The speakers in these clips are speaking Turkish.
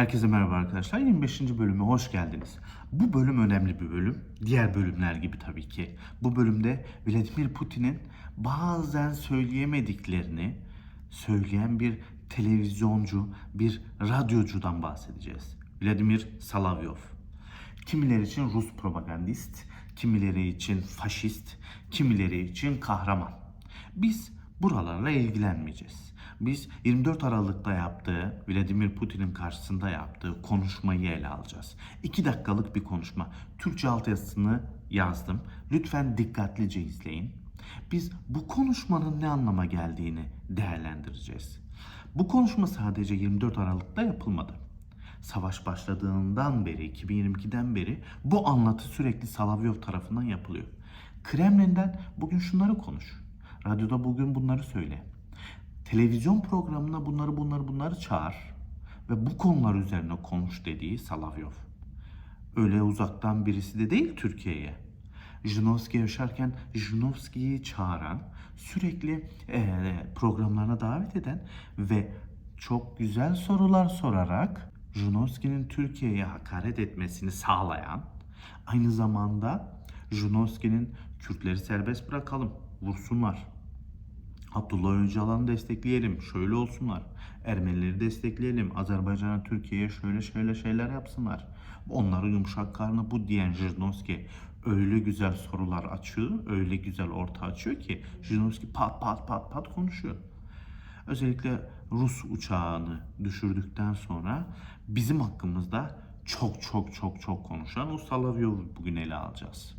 Herkese merhaba arkadaşlar. 25. bölüme hoş geldiniz. Bu bölüm önemli bir bölüm. Diğer bölümler gibi tabii ki. Bu bölümde Vladimir Putin'in bazen söyleyemediklerini söyleyen bir televizyoncu, bir radyocudan bahsedeceğiz. Vladimir Salavyov. Kimileri için Rus propagandist, kimileri için faşist, kimileri için kahraman. Biz buralarla ilgilenmeyeceğiz. Biz 24 Aralık'ta yaptığı, Vladimir Putin'in karşısında yaptığı konuşmayı ele alacağız. 2 dakikalık bir konuşma. Türkçe altyazısını yazdım. Lütfen dikkatlice izleyin. Biz bu konuşmanın ne anlama geldiğini değerlendireceğiz. Bu konuşma sadece 24 Aralık'ta yapılmadı. Savaş başladığından beri, 2022'den beri bu anlatı sürekli Salavyov tarafından yapılıyor. Kremlin'den bugün şunları konuş. Radyoda bugün bunları söyle. Televizyon programına bunları bunları bunları çağır ve bu konular üzerine konuş dediği Salavyov. Öyle uzaktan birisi de değil Türkiye'ye. Jinovski yaşarken Jinovski'yi çağıran, sürekli eee, programlarına davet eden ve çok güzel sorular sorarak Jinovski'nin Türkiye'ye hakaret etmesini sağlayan, aynı zamanda Jinovski'nin Kürtleri serbest bırakalım, vursunlar, Abdullah Öcalan'ı destekleyelim, şöyle olsunlar. Ermenileri destekleyelim, Azerbaycan'a, Türkiye'ye şöyle şöyle şeyler yapsınlar. Onları yumuşak karnı bu diyen Jirinovski öyle güzel sorular açıyor, öyle güzel orta açıyor ki Jirinovski pat pat pat pat konuşuyor. Özellikle Rus uçağını düşürdükten sonra bizim hakkımızda çok çok çok çok konuşan o Salavyov'u bugün ele alacağız.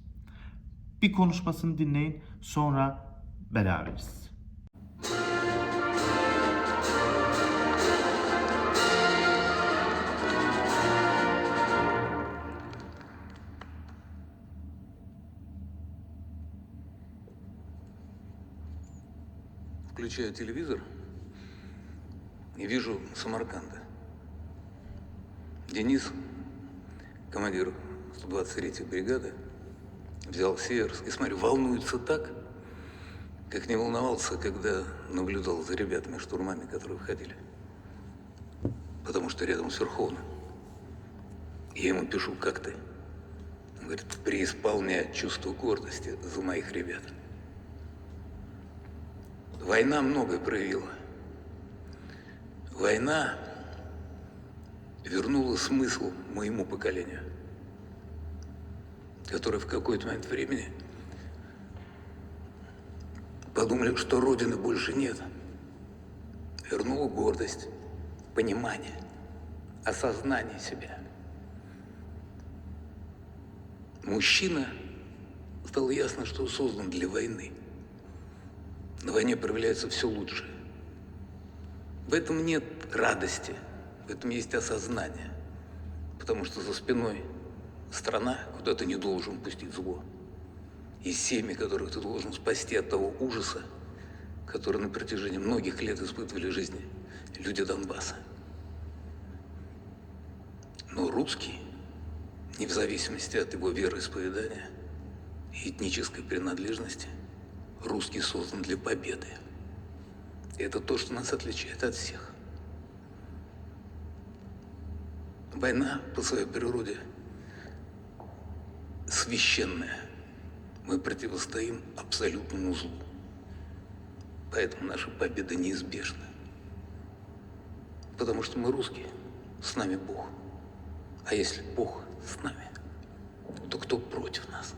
Bir konuşmasını dinleyin sonra beraberiz. Включаю телевизор и вижу Самарканда. Денис, командир 123-й бригады, взял Северск и, смотрю, волнуется так, как не волновался, когда наблюдал за ребятами-штурмами, которые входили. Потому что рядом с Верховным. Я ему пишу, как ты? Он говорит, преисполняет чувство гордости за моих ребят. Война многое проявила. Война вернула смысл моему поколению, которое в какой-то момент времени подумали, что Родины больше нет. Вернула гордость, понимание, осознание себя. Мужчина стало ясно, что создан для войны. На войне проявляется все лучшее. В этом нет радости, в этом есть осознание. Потому что за спиной страна, куда ты не должен пустить зло. И семьи, которых ты должен спасти от того ужаса, который на протяжении многих лет испытывали жизни люди Донбасса. Но русский, не в зависимости от его вероисповедания и этнической принадлежности, русский создан для победы. Это то, что нас отличает от всех. Война по своей природе священная. Мы противостоим абсолютному злу. Поэтому наша победа неизбежна. Потому что мы русские, с нами Бог. А если Бог с нами, то кто против нас?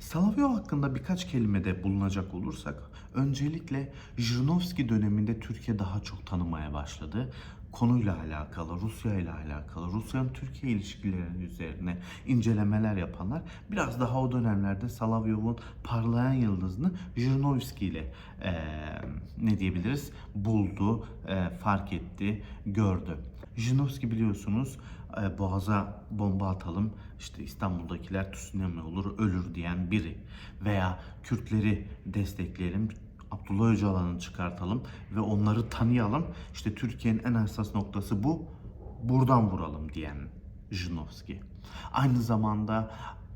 Salavyov hakkında birkaç kelimede bulunacak olursak, öncelikle Jirinovski döneminde Türkiye daha çok tanımaya başladı. Konuyla alakalı, Rusya ile alakalı, Rusya'nın Türkiye ilişkileri üzerine incelemeler yapanlar biraz daha o dönemlerde Salavyov'un parlayan yıldızını Jirinovski ile eee, ne diyebiliriz buldu, eee, fark etti, gördü. Jirinovski biliyorsunuz e, Boğaz'a bomba atalım işte İstanbul'dakiler tsunami olur ölür diyen biri veya Kürtleri destekleyelim Abdullah Öcalan'ı çıkartalım ve onları tanıyalım işte Türkiye'nin en hassas noktası bu buradan vuralım diyen Jinovski. Aynı zamanda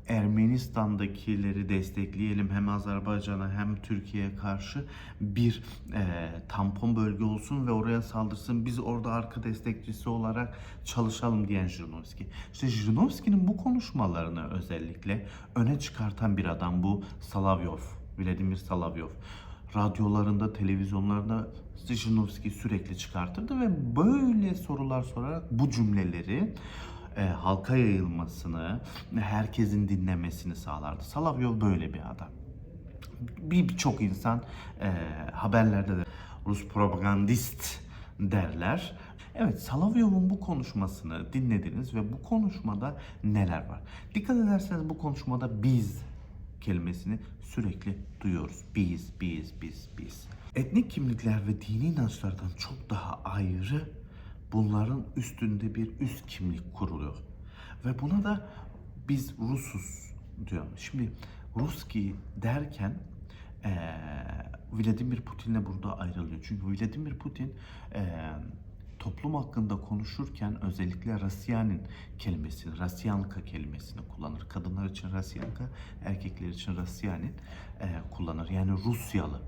Ermenistan'dakileri destekleyelim hem Azerbaycan'a hem Türkiye'ye karşı bir e, tampon bölge olsun ve oraya saldırsın. Biz orada arka destekçisi olarak çalışalım diyen Jirinovski. İşte Jirinovski'nin bu konuşmalarını özellikle öne çıkartan bir adam bu Salavyov, Vladimir Salavyov radyolarında, televizyonlarında Zhinovski sürekli çıkartırdı ve böyle sorular sorarak bu cümleleri e, halka yayılmasını, herkesin dinlemesini sağlardı. Salavyov böyle bir adam. Bir birçok insan e, haberlerde de Rus propagandist derler. Evet Salavyov'un bu konuşmasını dinlediniz ve bu konuşmada neler var? Dikkat ederseniz bu konuşmada biz kelimesini sürekli duyuyoruz. Biz, biz, biz, biz. Etnik kimlikler ve dini inançlardan çok daha ayrı bunların üstünde bir üst kimlik kuruluyor. Ve buna da biz Rusuz diyorum. Şimdi Ruski derken eee Vladimir Putin'le burada ayrılıyor. Çünkü Vladimir Putin eee toplum hakkında konuşurken özellikle Rasyanin kelimesini, Rasyanka kelimesini kullanır. Kadınlar için Rasyanka, erkekler için Rasyanin eee, kullanır. Yani Rusyalı.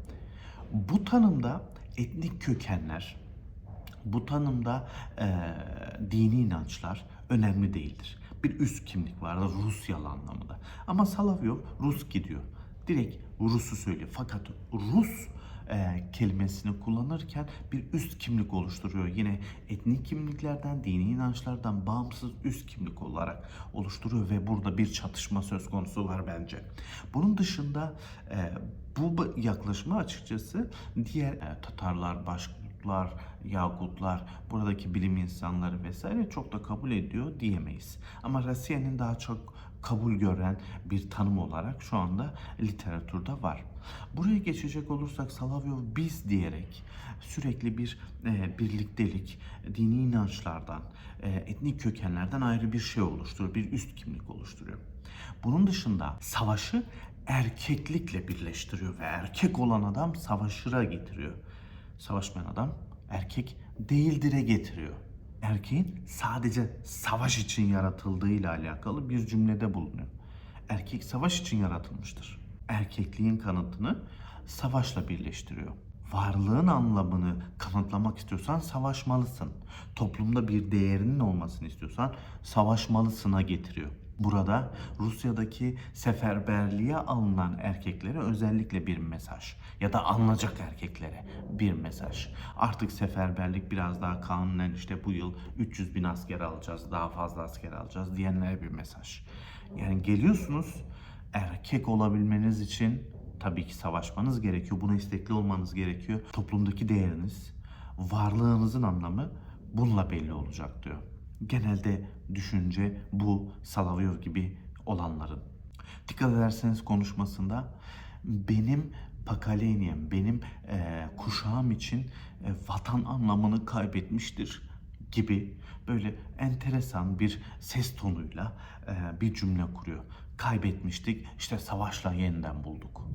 Bu tanımda etnik kökenler, bu tanımda eee, dini inançlar önemli değildir. Bir üst kimlik vardır Rusyalı anlamında. Ama Salavyov Ruski diyor. Direkt Rus'u söylüyor. Fakat Rus eee, kelimesini kullanırken bir üst kimlik oluşturuyor. Yine etnik kimliklerden, dini inançlardan bağımsız üst kimlik olarak oluşturuyor ve burada bir çatışma söz konusu var bence. Bunun dışında eee, bu yaklaşımı açıkçası diğer eee, Tatarlar, Başkutlar, Yakutlar, buradaki bilim insanları vesaire çok da kabul ediyor diyemeyiz. Ama Rasyan'ın daha çok kabul gören bir tanım olarak şu anda literatürde var. Buraya geçecek olursak Salavyov biz diyerek sürekli bir e, birliktelik, dini inançlardan, e, etnik kökenlerden ayrı bir şey oluşturuyor, bir üst kimlik oluşturuyor. Bunun dışında savaşı erkeklikle birleştiriyor ve erkek olan adam savaşıra getiriyor. Savaşmayan adam erkek değildire getiriyor. Erkeğin sadece savaş için yaratıldığıyla alakalı bir cümlede bulunuyor. Erkek savaş için yaratılmıştır. Erkekliğin kanıtını savaşla birleştiriyor. Varlığın anlamını kanıtlamak istiyorsan savaşmalısın. Toplumda bir değerinin olmasını istiyorsan savaşmalısına getiriyor. Burada Rusya'daki seferberliğe alınan erkeklere özellikle bir mesaj ya da alınacak erkeklere bir mesaj. Artık seferberlik biraz daha kanunen işte bu yıl 300 bin asker alacağız, daha fazla asker alacağız diyenlere bir mesaj. Yani geliyorsunuz erkek olabilmeniz için tabii ki savaşmanız gerekiyor. Buna istekli olmanız gerekiyor. Toplumdaki değeriniz, varlığınızın anlamı bununla belli olacak diyor. Genelde düşünce bu Salavyov gibi olanların. Dikkat ederseniz konuşmasında benim Pakaleniyem, benim eee, kuşağım için e, vatan anlamını kaybetmiştir gibi böyle enteresan bir ses tonuyla e, bir cümle kuruyor. Kaybetmiştik, işte savaşla yeniden bulduk.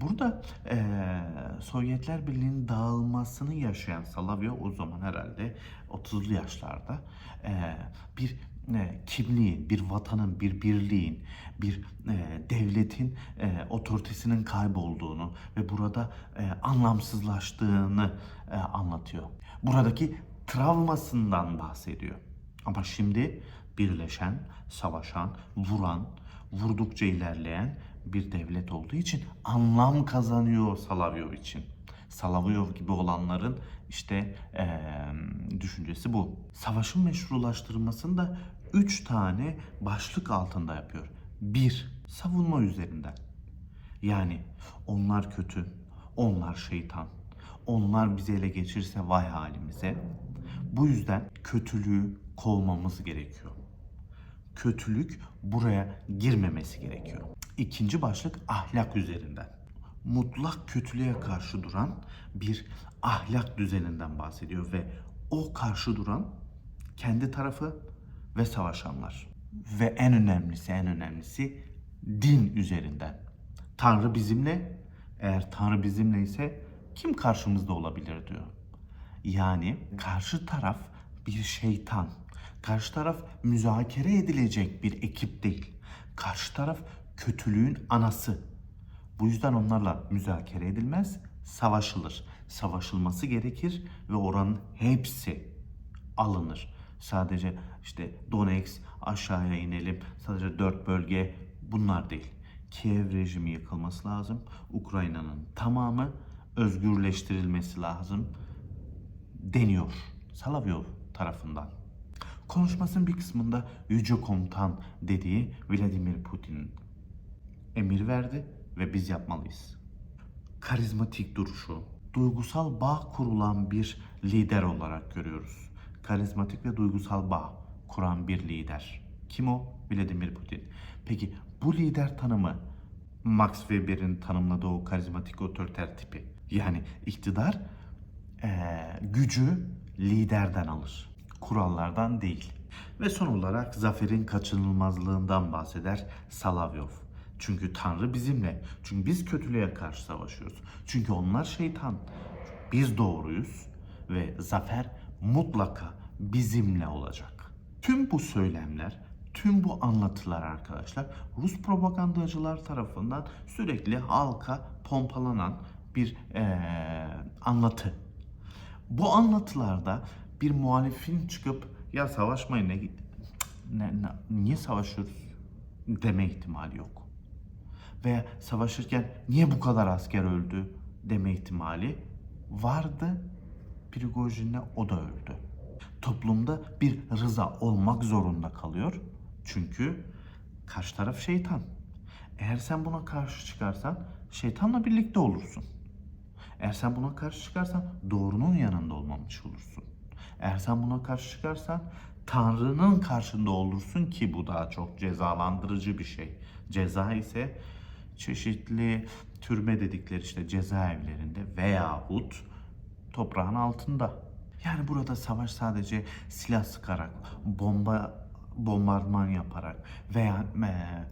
Burada e, Sovyetler Birliği'nin dağılmasını yaşayan Salavyov o zaman herhalde 30'lu yaşlarda e, bir e, kimliğin, bir vatanın, bir birliğin, bir e, devletin e, otoritesinin kaybolduğunu ve burada e, anlamsızlaştığını e, anlatıyor. Buradaki travmasından bahsediyor. Ama şimdi birleşen, savaşan, vuran, vurdukça ilerleyen bir devlet olduğu için anlam kazanıyor Salavyov için. Salavyov gibi olanların işte eee, düşüncesi bu. Savaşın meşrulaştırılmasını da üç tane başlık altında yapıyor. Bir, savunma üzerinden. Yani onlar kötü, onlar şeytan, onlar bizi ele geçirse vay halimize. Bu yüzden kötülüğü kovmamız gerekiyor. Kötülük buraya girmemesi gerekiyor. İkinci başlık ahlak üzerinden. Mutlak kötülüğe karşı duran bir ahlak düzeninden bahsediyor ve o karşı duran kendi tarafı ve savaşanlar. Ve en önemlisi en önemlisi din üzerinden. Tanrı bizimle, eğer Tanrı bizimle ise kim karşımızda olabilir diyor. Yani karşı taraf bir şeytan. Karşı taraf müzakere edilecek bir ekip değil. Karşı taraf kötülüğün anası. Bu yüzden onlarla müzakere edilmez, savaşılır. Savaşılması gerekir ve oranın hepsi alınır. Sadece işte Donetsk aşağıya inelim. Sadece dört bölge bunlar değil. Kiev rejimi yıkılması lazım. Ukrayna'nın tamamı özgürleştirilmesi lazım deniyor Salavyov tarafından. Konuşmasının bir kısmında Yüce Komutan dediği Vladimir Putin emir verdi ve biz yapmalıyız. Karizmatik duruşu, duygusal bağ kurulan bir lider olarak görüyoruz. Karizmatik ve duygusal bağ kuran bir lider. Kim o? Vladimir Putin. Peki bu lider tanımı Max Weber'in tanımladığı o karizmatik otoriter tipi. Yani iktidar eee, gücü liderden alır. Kurallardan değil. Ve son olarak zaferin kaçınılmazlığından bahseder Salavyov. Çünkü Tanrı bizimle. Çünkü biz kötülüğe karşı savaşıyoruz. Çünkü onlar şeytan. Biz doğruyuz ve zafer mutlaka bizimle olacak. Tüm bu söylemler, tüm bu anlatılar arkadaşlar Rus propagandacılar tarafından sürekli halka pompalanan bir eee, anlatı. Bu anlatılarda bir muhalifin çıkıp ya savaşmayın ne, ne- ne- niye savaşıyoruz deme ihtimali yok. Veya savaşırken niye bu kadar asker öldü deme ihtimali vardı. Prigojin'le o da öldü. Toplumda bir rıza olmak zorunda kalıyor. Çünkü karşı taraf şeytan. Eğer sen buna karşı çıkarsan şeytanla birlikte olursun. Eğer sen buna karşı çıkarsan doğrunun yanında olmamış olursun. Eğer sen buna karşı çıkarsan Tanrı'nın karşında olursun ki bu daha çok cezalandırıcı bir şey. Ceza ise çeşitli türbe dedikleri işte cezaevlerinde veyahut toprağın altında. Yani burada savaş sadece silah sıkarak, bomba bombardıman yaparak veya eee,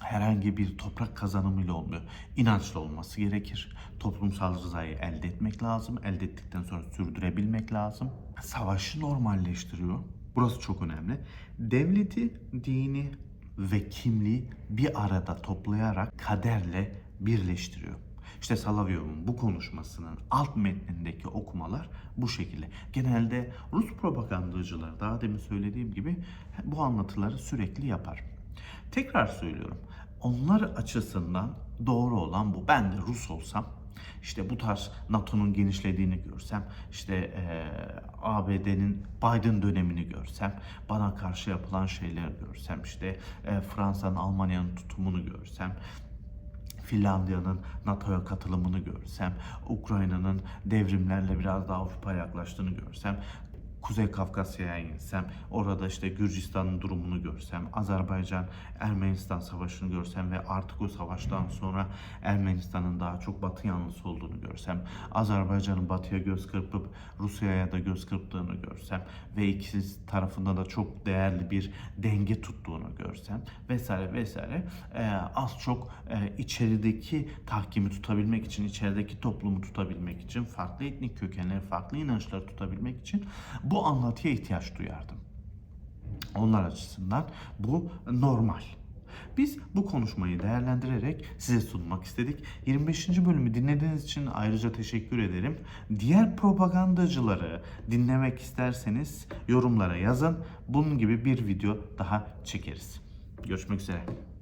herhangi bir toprak kazanımıyla olmuyor. İnançlı olması gerekir. Toplumsal rızayı elde etmek lazım. Elde ettikten sonra sürdürebilmek lazım. Savaşı normalleştiriyor. Burası çok önemli. Devleti, dini ve kimliği bir arada toplayarak kaderle birleştiriyor. İşte Salavyov'un bu konuşmasının alt metnindeki okumalar bu şekilde. Genelde Rus propagandacılar daha demin söylediğim gibi bu anlatıları sürekli yapar. Tekrar söylüyorum. Onlar açısından doğru olan bu. Ben de Rus olsam işte bu tarz NATO'nun genişlediğini görsem, işte eee, ABD'nin Biden dönemini görsem, bana karşı yapılan şeyler görsem, işte eee, Fransa'nın Almanya'nın tutumunu görsem, Finlandiya'nın NATO'ya katılımını görsem, Ukrayna'nın devrimlerle biraz daha Avrupa'ya yaklaştığını görsem, Kuzey Kafkasya'ya insem, orada işte Gürcistan'ın durumunu görsem, Azerbaycan Ermenistan savaşını görsem ve artık o savaştan sonra Ermenistan'ın daha çok batı yanlısı olduğunu görsem, Azerbaycan'ın batıya göz kırpıp Rusya'ya da göz kırptığını görsem ve ikisi tarafında da çok değerli bir denge tuttuğunu görsem vesaire vesaire eee, az çok eee, içerideki tahkimi tutabilmek için, içerideki toplumu tutabilmek için, farklı etnik kökenleri, farklı inançları tutabilmek için bu anlatıya ihtiyaç duyardım. Onlar açısından bu normal. Biz bu konuşmayı değerlendirerek size sunmak istedik. 25. bölümü dinlediğiniz için ayrıca teşekkür ederim. Diğer propagandacıları dinlemek isterseniz yorumlara yazın. Bunun gibi bir video daha çekeriz. Görüşmek üzere.